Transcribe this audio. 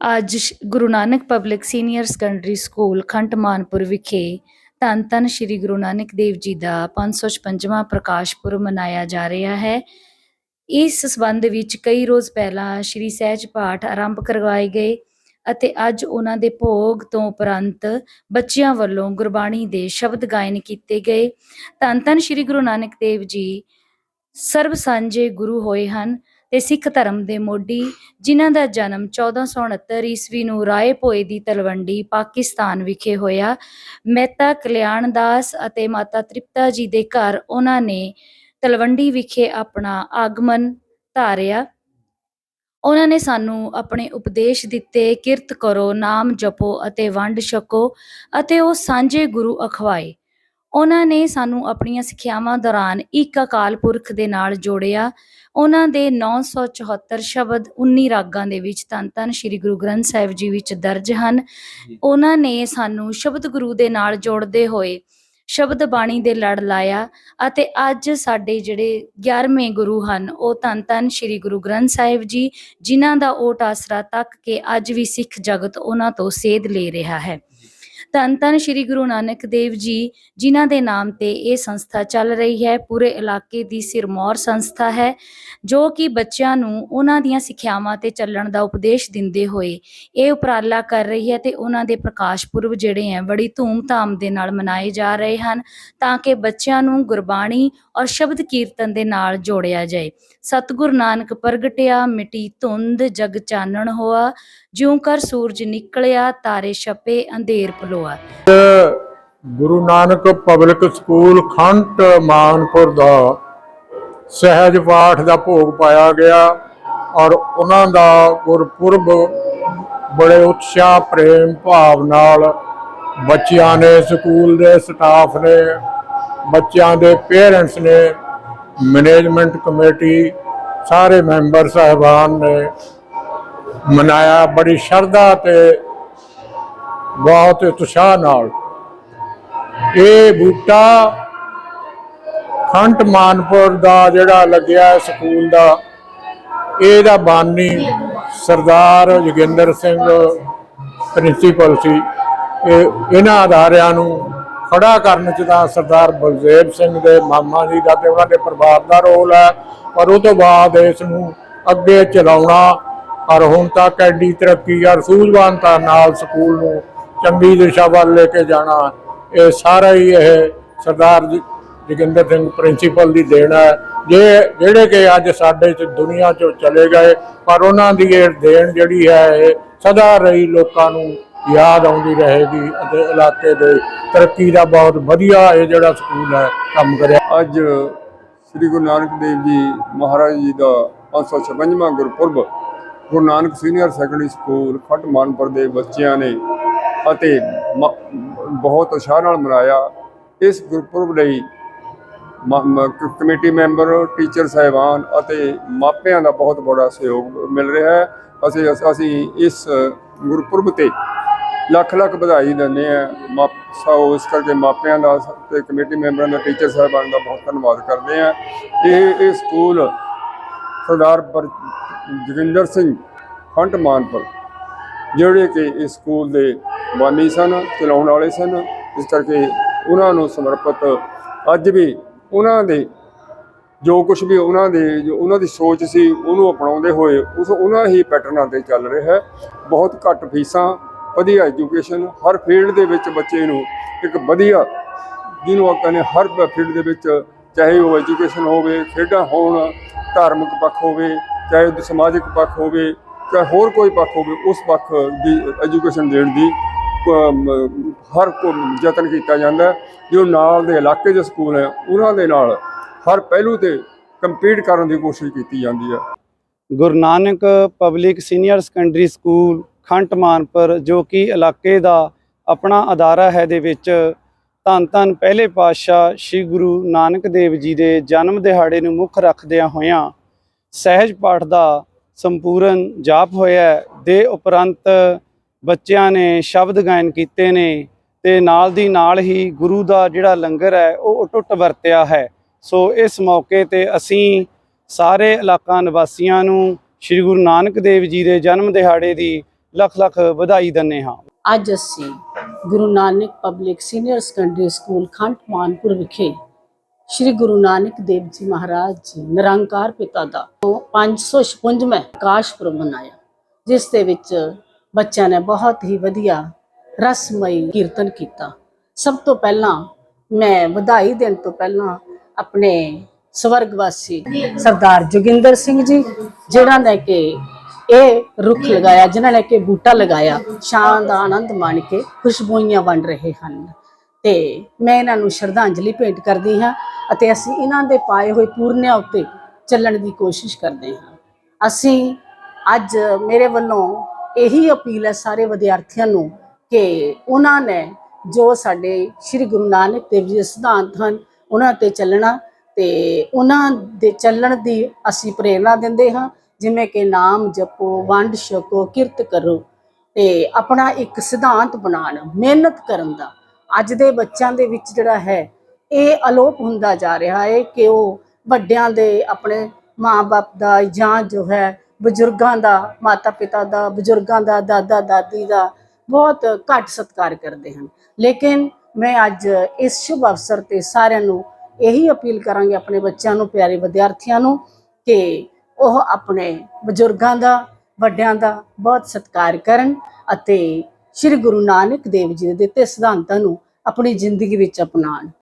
ਅੱਜ Guru Nanak public senior secondary school Khant Manpur ਵਿਖੇ ਧੰਨ ਧੰਨ ਸ੍ਰੀ ਗੁਰੂ ਨਾਨਕ ਦੇਵ ਜੀ ਦਾ 555ਵਾਂ ਪ੍ਰਕਾਸ਼ ਪੁਰਬ ਮਨਾਇਆ ਜਾ ਰਿਹਾ ਹੈ। ਇਸ ਸਬੰਧ ਵਿੱਚ ਕਈ ਰੋਜ਼ ਪਹਿਲਾਂ ਸ੍ਰੀ ਸਹਿਜ ਪਾਠ ਆਰੰਭ ਕਰਵਾਏ ਗਏ ਅਤੇ ਅੱਜ ਉਹਨਾਂ ਦੇ ਭੋਗ ਤੋਂ ਉਪਰੰਤ ਬੱਚਿਆਂ ਵੱਲੋਂ ਗੁਰਬਾਣੀ ਦੇ ਸ਼ਬਦ ਗਾਇਨ ਕੀਤੇ ਗਏ। ਧੰਨ ਧੰਨ ਸ੍ਰੀ ਗੁਰੂ ਨਾਨਕ ਦੇਵ ਜੀ, ਸਰਬ ਸਾਂਝੇ ਗੁਰੂ ਹੋਏ ਹਨ। ਤੇ ਸਿੱਖ ਧਰਮ ਦੇ ਮੋਢੀ, ਜਿਨ੍ਹਾਂ ਦਾ ਜਨਮ 1469 ਈਸਵੀ ਨੂੰ ਰਾਏ ਭੋਏ ਦੀ ਤਲਵੰਡੀ, ਪਾਕਿਸਤਾਨ ਵਿਖੇ ਹੋਇਆ। ਮਹਿਤਾ ਕਲਿਆਣ ਦਾਸ ਅਤੇ ਮਾਤਾ ਤ੍ਰਿਪਤਾ ਜੀ ਦੇ ਘਰ ਉਹਨਾਂ ਨੇ ਤਲਵੰਡੀ ਵਿਖੇ ਆਪਣਾ ਆਗਮਨ ਧਾਰਿਆ। ਉਹਨਾਂ ਨੇ ਸਾਨੂੰ ਆਪਣੇ ਉਪਦੇਸ਼ ਦਿੱਤੇ, ਕਿਰਤ ਕਰੋ, ਨਾਮ ਜਪੋ ਅਤੇ ਵੰਡ ਛਕੋ ਅਤੇ ਉਹ ਸਾਂਝੇ ਗੁਰੂ ਅਖਵਾਏ। ਉਹਨਾਂ ਨੇ ਸਾਨੂੰ ਆਪਣੀਆਂ ਸਿੱਖਿਆਵਾਂ ਦੌਰਾਨ ਇੱਕ ਅਕਾਲ ਪੁਰਖ ਦੇ ਨਾਲ ਜੋੜਿਆ। ਉਹਨਾਂ ਦੇ 974 ਸ਼ਬਦ 19 ਰਾਗਾਂ ਦੇ ਵਿੱਚ ਧੰਨ ਧੰਨ ਸ੍ਰੀ ਗੁਰੂ ਗ੍ਰੰਥ ਸਾਹਿਬ ਜੀ ਵਿੱਚ ਦਰਜ ਹਨ। ਉਹਨਾਂ ਨੇ ਸਾਨੂੰ ਸ਼ਬਦ ਗੁਰੂ ਦੇ ਨਾਲ ਜੋੜਦੇ ਹੋਏ ਸ਼ਬਦ ਬਾਣੀ ਦੇ ਲੜ ਲਾਇਆ ਅਤੇ ਅੱਜ ਸਾਡੇ ਜਿਹੜੇ 11ਵੇਂ ਗੁਰੂ ਹਨ ਉਹ ਧੰਨ ਧੰਨ ਸ੍ਰੀ ਗੁਰੂ ਗ੍ਰੰਥ ਸਾਹਿਬ ਜੀ ਜਿਨ੍ਹਾਂ ਦਾ ਓਟ ਆਸਰਾ ਤੱਕ ਕੇ ਅੱਜ ਵੀ ਸਿੱਖ ਜਗਤ ਉਹਨਾਂ ਤੋਂ ਸੇਧ ਲੈ ਰਿਹਾ ਹੈ। ਧੰਨ ਧੰਨ ਸ੍ਰੀ ਗੁਰੂ ਨਾਨਕ ਦੇਵ ਜੀ, ਜਿਨ੍ਹਾਂ ਦੇ ਨਾਮ ਤੇ ਇਹ ਸੰਸਥਾ ਚੱਲ ਰਹੀ ਹੈ, ਪੂਰੇ ਇਲਾਕੇ ਦੀ ਸਿਰਮੌਰ ਸੰਸਥਾ ਹੈ, ਜੋ ਕਿ ਬੱਚਿਆਂ ਨੂੰ ਉਹਨਾਂ ਦੀਆਂ ਸਿੱਖਿਆਵਾਂ ਤੇ ਚੱਲਣ ਦਾ ਉਪਦੇਸ਼ ਦਿੰਦੇ ਹੋਏ ਇਹ ਉਪਰਾਲਾ ਕਰ ਰਹੀ ਹੈ ਤੇ ਉਹਨਾਂ ਦੇ ਪ੍ਰਕਾਸ਼ ਪੁਰਬ ਜਿਹੜੇ ਹੈ, ਬੜੀ ਧੂਮ-ਧਾਮ ਦੇ ਨਾਲ ਮਨਾਏ ਜਾ ਰਹੇ ਹਨ, ਤਾਂ ਕਿ ਬੱਚਿਆਂ ਨੂੰ ਗੁਰਬਾਣੀ ਔਰ ਸ਼ਬਦ ਕੀਰਤਨ ਦੇ ਨਾਲ ਜੋੜਿਆ ਜਾਏ। ਸਤਿਗੁਰ ਨਾਨਕ ਪ੍ਰਗਟਿਆ, ਮਿਟੀ ਧੁੰਦ ਜਗ ਚਾਨਣ ਹੋਆ ਜਿਉਂ ਕਰ ਸੂਰਜ ਨਿਕਲਿਆ, ਤਾਰੇ ਛਪੇ, ਅੰਧੇਰ ਪਲੋਆ ਗੁਰੂ ਨਾਨਕ ਪਬਲਿਕ ਸਕੂਲ ਖੰਟ ਮਾਨਪੁਰ ਦਾ ਸਹਿਜ ਪਾਠ ਦਾ ਭੋਗ ਪਾਇਆ ਗਿਆ ਔਰ ਉਹਨਾਂ ਦਾ ਗੁਰਪੁਰਬ ਬੜੇ ਉਤਸ਼ਾਹ, ਪ੍ਰੇਮ ਭਾਵ ਨਾਲ ਬੱਚਿਆਂ ਨੇ, ਸਕੂਲ ਦੇ ਸਟਾਫ ਨੇ, ਬੱਚਿਆਂ ਦੇ ਪੇਰੈਂਟਸ ਨੇ, ਮੈਨੇਜਮੈਂਟ ਕਮੇਟੀ, ਸਾਰੇ ਮੈਂਬਰ ਸਾਹਿਬਾਨ ਨੇ ਮਨਾਇਆ, ਬੜੀ ਸ਼ਰਧਾ ਤੇ ਬਹੁਤ ਉਤਸ਼ਾਹ ਨਾਲ। ਇਹ ਬੂਟਾ ਖੰਟ ਮਾਨਪੁਰ ਦਾ ਜਿਹੜਾ ਲੱਗਿਆ ਸਕੂਲ ਦਾ, ਇਹਦਾ ਬਾਨੀ ਸਰਦਾਰ ਜੋਗਿੰਦਰ ਸਿੰਘ ਪ੍ਰਿੰਸੀਪਲ ਸੀ। ਇਹ ਇਹਨਾਂ ਅਦਾਰਿਆਂ ਨੂੰ ਖੜਾ ਕਰਨ ਚ ਤਾਂ ਸਰਦਾਰ ਬਲਦੇਵ ਸਿੰਘ ਦੇ ਮਾਮਾ ਜੀ ਦਾ ਤੇ ਉਹਨਾਂ ਦੇ ਪਰਿਵਾਰ ਦਾ ਰੋਲ ਹੈ, ਪਰ ਉਹ ਤੋਂ ਬਾਅਦ ਇਸ ਨੂੰ ਅੱਗੇ ਚਲਾਉਣਾ ਪਰ ਹੁਣ ਤੱਕ ਐਡੀ ਤਰੱਕੀ ਔਰ ਸੂਝਵਾਨਤਾ ਨਾਲ ਸਕੂਲ ਨੂੰ ਚੰਗੀ ਦਿਸ਼ਾ ਵੱਲ ਲੈ ਕੇ ਜਾਣਾ, ਇਹ ਸਾਰਾ ਹੀ ਇਹ ਸਰਦਾਰ ਜੀ- ਜੋਗਿੰਦਰ ਸਿੰਘ ਪ੍ਰਿੰਸੀਪਲ ਦੀ ਦੇਣ ਹੈ। ਜੇ ਜਿਹੜੇ ਕਿ ਅੱਜ ਸਾਡੇ ਚ ਦੁਨੀਆ ਚੋਂ ਚਲੇ ਗਏ, ਪਰ ਉਹਨਾਂ ਦੀ ਇਹ ਦੇਣ ਜਿਹੜੀ ਹੈ, ਇਹ ਸਦਾ ਰਹੀ ਲੋਕਾਂ ਨੂੰ ਯਾਦ ਆਉਂਦੀ ਰਹੇਗੀ ਅਤੇ ਇਲਾਕੇ ਦੇ ਤਰੱਕੀ ਦਾ ਬਹੁਤ ਵਧੀਆ ਇਹ ਜਿਹੜਾ ਸਕੂਲ ਹੈ, ਕੰਮ ਕਰਿਆ। ਅੱਜ ਸ੍ਰੀ ਗੁਰੂ ਨਾਨਕ ਦੇਵ ਜੀ ਮਹਾਰਾਜ ਜੀ ਦਾ 556ਵਾਂ Gurpurab Guru Nanak senior secondary school Khatt Manpur ਦੇ ਬੱਚਿਆਂ ਨੇ ਅਤੇ ਮ- ਬਹੁਤ ਉਤਸ਼ਾਹ ਨਾਲ ਮਨਾਇਆ। ਇਸ ਗੁਰਪੁਰਬ ਲਈ ਮ- ਮ- ਕਮੇਟੀ ਮੈਂਬਰ, ਟੀਚਰ ਸਾਹਿਬਾਨ ਅਤੇ ਮਾਪਿਆਂ ਦਾ ਬਹੁਤ ਬੜਾ ਸਹਿਯੋਗ ਮਿਲ ਰਿਹਾ ਹੈ। ਅਸੀਂ ਅਸੀਂ ਇਸ ਗੁਰਪੁਰਬ ਤੇ ਲੱਖ ਲੱਖ ਵਧਾਈ ਦਿੰਦੇ ਆ ਮਾਪ ਸੋ ਇਸ ਕਰਕੇ ਮਾਪਿਆਂ ਦਾ ਤੇ ਕਮੇਟੀ ਮੈਂਬਰਾਂ ਦਾ, ਟੀਚਰ ਸਾਹਿਬਾਨ ਦਾ ਬਹੁਤ ਧੰਨਵਾਦ ਕਰਦੇ ਆ ਇਹ ਇਹ ਸਕੂਲ ਸਰਦਾਰ ਪਰ ਜੋਗਿੰਦਰ ਸਿੰਘ ਖੰਡ ਮਾਨਪੁਰ, ਜਿਹੜੇ ਕਿ ਇਸ ਸਕੂਲ ਦੇ ਬਾਨੀ ਸਨ, ਚਲਾਉਣ ਵਾਲੇ ਸਨ। ਇਸ ਕਰਕੇ ਉਹਨਾਂ ਨੂੰ ਸਮਰਪਿਤ ਅੱਜ ਵੀ ਉਹਨਾਂ ਦੇ ਜੋ ਕੁਝ ਵੀ ਉਹਨਾਂ ਦੇ ਜੋ ਉਹਨਾਂ ਦੀ ਸੋਚ ਸੀ, ਉਹਨੂੰ ਅਪਣਾਉਂਦੇ ਹੋਏ ਉਸ ਉਹਨਾਂ ਹੀ ਪੈਟਰਨਾਂ ਤੇ ਚੱਲ ਰਿਹਾ ਹੈ। ਬਹੁਤ ਘੱਟ ਫੀਸਾਂ, ਵਧੀਆ ਐਜੂਕੇਸ਼ਨ, ਹਰ ਫੀਲਡ ਦੇ ਵਿੱਚ ਬੱਚੇ ਨੂੰ ਇੱਕ ਵਧੀਆ ਜਿਹਨੂੰ ਆਪਾਂ ਨੇ ਹਰ ਫੀਲਡ ਦੇ ਵਿੱਚ ਚਾਹੇ ਉਹ ਐਜੂਕੇਸ਼ਨ ਹੋਵੇ, ਖੇਡਾਂ ਹੋਣ, ਧਾਰਮਿਕ ਪੱਖ ਹੋਵੇ ਚਾਹੇ ਉਹ ਸਮਾਜਿਕ ਪੱਖ ਹੋਵੇ, ਚਾਹੇ ਹੋਰ ਕੋਈ ਪੱਖ ਹੋਵੇ, ਉਸ ਪੱਖ ਦੀ ਐਜੂਕੇਸ਼ਨ ਦੇਣ ਦੀ ਹਰ ਕੋ ਯਤਨ ਕੀਤਾ ਜਾਂਦਾ ਜੋ ਨਾਲ ਦੇ ਇਲਾਕੇ ਦੇ ਸਕੂਲ ਹੈ, ਉਹਨਾਂ ਦੇ ਨਾਲ ਹਰ ਪਹਿਲੂ ਤੇ ਕੰਪੀਟ ਕਰਨ ਦੀ ਕੋਸ਼ਿਸ਼ ਕੀਤੀ ਜਾਂਦੀ ਹੈ। Guru Nanak public senior secondary school Khant Manpur ਜੋ ਕਿ ਇਲਾਕੇ ਦਾ ਆਪਣਾ ਅਦਾਰਾ ਹੈ ਦੇ ਵਿੱਚ ਧੰਨ ਧੰਨ ਪਹਿਲੇ ਪਾਤਸ਼ਾਹ ਸ੍ਰੀ ਗੁਰੂ ਨਾਨਕ ਦੇਵ ਜੀ ਦੇ ਜਨਮ ਦਿਹਾੜੇ ਨੂੰ ਮੁੱਖ ਰੱਖਦਿਆਂ ਹੋਇਆਂ ਸਹਿਜ ਪਾਠ ਦਾ ਸੰਪੂਰਨ ਜਾਪ ਹੋਇਆ ਦੇ ਉਪਰੰਤ ਬੱਚਿਆਂ ਨੇ ਸ਼ਬਦ ਗਾਇਨ ਕੀਤੇ ਨੇ ਤੇ ਨਾਲ ਦੀ ਨਾਲ ਹੀ ਗੁਰੂ ਦਾ ਜਿਹੜਾ ਲੰਗਰ ਹੈ, ਉਹ ਅਟੁੱਟ ਵਰਤਿਆ ਹੈ। ਸੋ ਇਸ ਮੌਕੇ ਤੇ ਅਸੀਂ ਸਾਰੇ ਇਲਾਕਾ ਨਿਵਾਸੀਆਂ ਨੂੰ ਸ੍ਰੀ ਗੁਰੂ ਨਾਨਕ ਦੇਵ ਜੀ ਦੇ ਜਨਮ ਦਿਹਾੜੇ ਦੀ ਲੱਖ ਲੱਖ ਵਧਾਈ ਦਿੰਦੇ ਹਾਂ। ਅੱਜ ਅਸੀਂ Guru Nanak public senior secondary school Khand Manpur ਵਿਖੇ ਸ੍ਰੀ ਗੁਰੂ ਨਾਨਕ ਦੇਵ ਜੀ ਮਹਾਰਾਜ ਜੀ, ਨਿਰੰਕਾਰ ਪਿਤਾ ਦਾ। 556ਵਾਂ ਪ੍ਰਕਾਸ਼ ਪੁਰਬ ਮਨਾਇਆ, ਜਿਸ ਦੇ ਵਿੱਚ ਬੱਚਿਆਂ ਨੇ ਬਹੁਤ ਹੀ ਵਧੀਆ ਰਸਮਈ ਕੀਰਤਨ ਕੀਤਾ। ਸਭ ਤੋਂ ਪਹਿਲਾਂ ਮੈਂ ਵਧਾਈ ਦੇਣ ਤੋਂ ਪਹਿਲਾਂ ਆਪਣੇ ਸਵਰਗਵਾਸੀ ਸਰਦਾਰ ਜੋਗਿੰਦਰ ਸਿੰਘ ਜੀ ਜਿਹੜਾ ਨੇ ਕਿ ਇਹ ਰੁੱਖ ਲਗਾਇਆ, ਜਿਨ੍ਹਾਂ ਨੇ ਕਿ ਬੂਟਾ ਲਗਾਇਆ ਸ਼ਾਨ ਦਾ ਆਨੰਦ ਮਾਣ ਕੇ ਖੁਸ਼ਬੂਈਆਂ ਵੰਡ ਰਹੇ ਹਨ। ਤੇ ਮੈਂ ਇਹਨਾਂ ਨੂੰ ਸ਼ਰਧਾਂਜਲੀ ਭੇਂਟ ਕਰਦੀ ਹਾਂ ਅਤੇ ਅਸੀਂ ਇਹਨਾਂ ਦੇ ਪਾਏ ਹੋਏ ਪੂਰਨਿਆਂ ਉੱਤੇ ਚੱਲਣ ਦੀ ਕੋਸ਼ਿਸ਼ ਕਰਦੇ ਹਾਂ। ਅਸੀਂ ਅੱਜ ਮੇਰੇ ਵੱਲੋਂ ਇਹੀ ਅਪੀਲ ਹੈ ਸਾਰੇ ਵਿਦਿਆਰਥੀਆਂ ਨੂੰ ਕਿ ਉਹਨਾਂ ਨੇ ਜੋ ਸਾਡੇ ਸ੍ਰੀ ਗੁਰੂ ਨਾਨਕ ਦੇਵ ਜੀ ਦੇ ਸਿਧਾਂਤ ਹਨ, ਉਹਨਾਂ ਤੇ ਚੱਲਣਾ ਤੇ ਉਹਨਾਂ ਦੇ ਚੱਲਣ ਦੀ ਅਸੀਂ ਪ੍ਰੇਰਣਾ ਦਿੰਦੇ ਹਾਂ, ਜਿਵੇਂ ਕਿ ਨਾਮ ਜਪੋ, ਵੰਡ ਛਕੋ, ਕਿਰਤ ਕਰੋ ਤੇ ਆਪਣਾ ਇੱਕ ਸਿਧਾਂਤ ਬਣਾਉਣ, ਮਿਹਨਤ ਕਰਨ ਦਾ। ਅੱਜ ਦੇ ਬੱਚਿਆਂ ਦੇ ਵਿੱਚ ਜਿਹੜਾ ਹੈ, ਇਹ ਅਲੋਪ ਹੁੰਦਾ ਜਾ ਰਿਹਾ ਹੈ ਕਿ ਉਹ ਵੱਡਿਆਂ ਦੇ ਆਪਣੇ ਮਾਂ-ਬਾਪ ਦਾ ਜਾਂ ਜੋ ਹੈ, ਬਜ਼ੁਰਗਾਂ ਦਾ, ਮਾਤਾ-ਪਿਤਾ ਦਾ, ਬਜ਼ੁਰਗਾਂ ਦਾ ਦਾਦਾ-ਦਾਦੀ ਦਾ ਬਹੁਤ ਘੱਟ ਸਤਿਕਾਰ ਕਰਦੇ ਹਨ। ਲੇਕਿਨ ਮੈਂ ਅੱਜ ਇਸ ਸ਼ੁਭ ਅਵਸਰ ਤੇ ਸਾਰਿਆਂ ਨੂੰ ਇਹੀ ਅਪੀਲ ਕਰਾਂਗੇ ਆਪਣੇ ਬੱਚਿਆਂ ਨੂੰ, ਪਿਆਰੇ ਵਿਦਿਆਰਥੀਆਂ ਨੂੰ, ਕਿ ਉਹ ਆਪਣੇ ਬਜ਼ੁਰਗਾਂ ਦਾ, ਵੱਡਿਆਂ ਦਾ ਬਹੁਤ ਸਤਿਕਾਰ ਕਰਨ ਅਤੇ ਸ੍ਰੀ ਗੁਰੂ ਨਾਨਕ ਦੇਵ ਜੀ ਦੇ ਦਿੱਤੇ ਸਿਧਾਂਤਾਂ ਨੂੰ ਆਪਣੀ ਜ਼ਿੰਦਗੀ ਵਿੱਚ ਅਪਣਾਉਣ।